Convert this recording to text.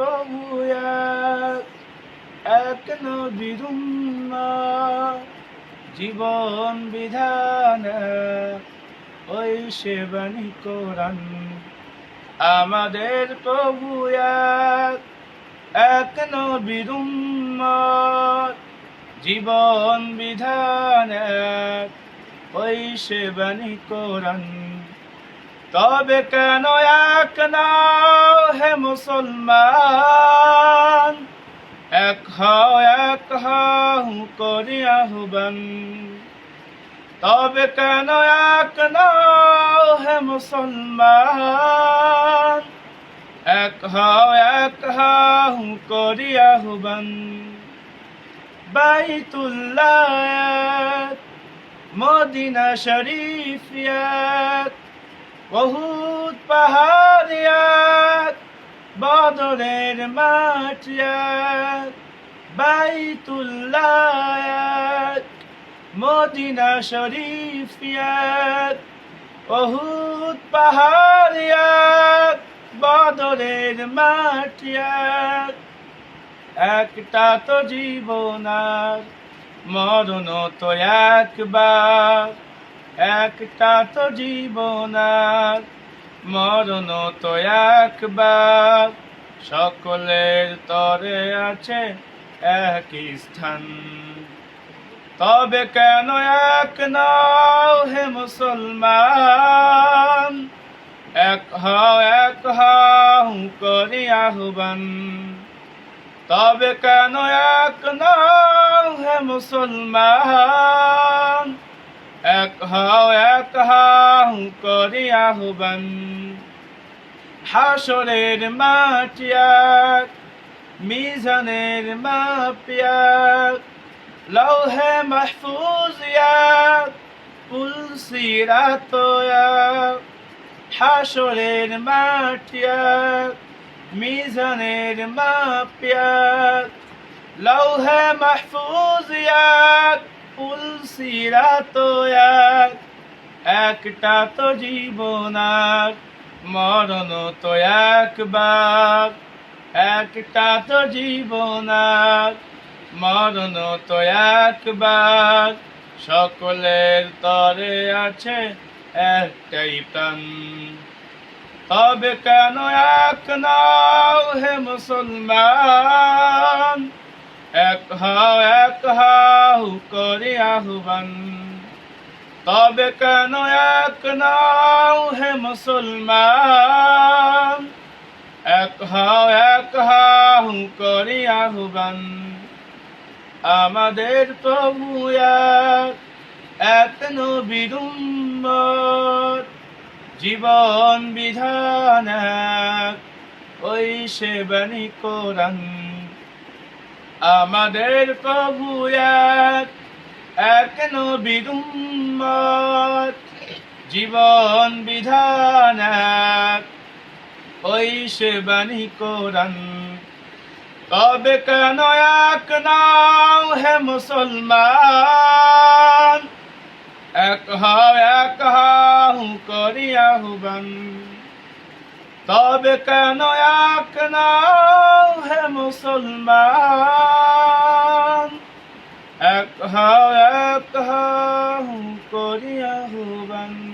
প্রভু এক এক নবীর জীবন বিধান, ওই সেবানি কোরআন। আমাদের প্রভু এক এক নবীর জীবন বিধান, ওই সেবানি কোরআন। তবে কেন এক নাও হে মুসলমান? এক হও এক হও করি আহ্বান। তবে কেন এক নাও হে মুসলমান? এক হও এক হও করি আহ্বান। বাইতুল্লাহ, মদিনা শরীফ এক বহুত পাহাড়িয়াত বদরের মাটিয়াত বাইতুল্লাহ মদিনা শরীফিয়াত বহুত পাহাড়িয়াত বদরের মাটিয়াত একটা তো জীবনার মরণ তো একবার। একটা তো জীবনার মরণ তো একবার। সকলের তরে আছে একই স্থান। তবে কেন এক নাও হে মুসলমান? এক হও এক হও করি আহ্বান। তবে কেন এক নাও হে মুসলমান? এক হও এক হও করি আহ্বান। হাসরের মাটিয়াক মিজানের মাপিয়াক লৌহে মাহফুজিয়াক পুলসিরাতয়াক হাসরের মাটিয়াক মিজানের মাপিয়াক লৌহে মাহফুজিয়াক পুলসিরাতয়াক একটা তো জীবনার মরণ তো একবার। একটা তো জীবনার মরণ তো একবার। সকলের তরে আছে একটাই প্রাণ। তবে কেন এক নাও হে মুসলমান? এক হাও এক হাও করি আহ্বান। তবে কেন এক নাও হে মুসলমান? এক হাও এক হাও করি আহ্বান। আমাদের প্রভু এক এক নবীর জীবন বিধান এক, ওই সেবানি কোরআন। আমাদের প্রভু এক নবীর জীবন বিধান ওই সেবানি কোরআন। তবে কেন এক নাও হে মুসলমান? এক হাও এক হাও করি আহ্বান তবে কেন এক নাও মুসলমান এক হ এক হাও করিয়া আহ্বান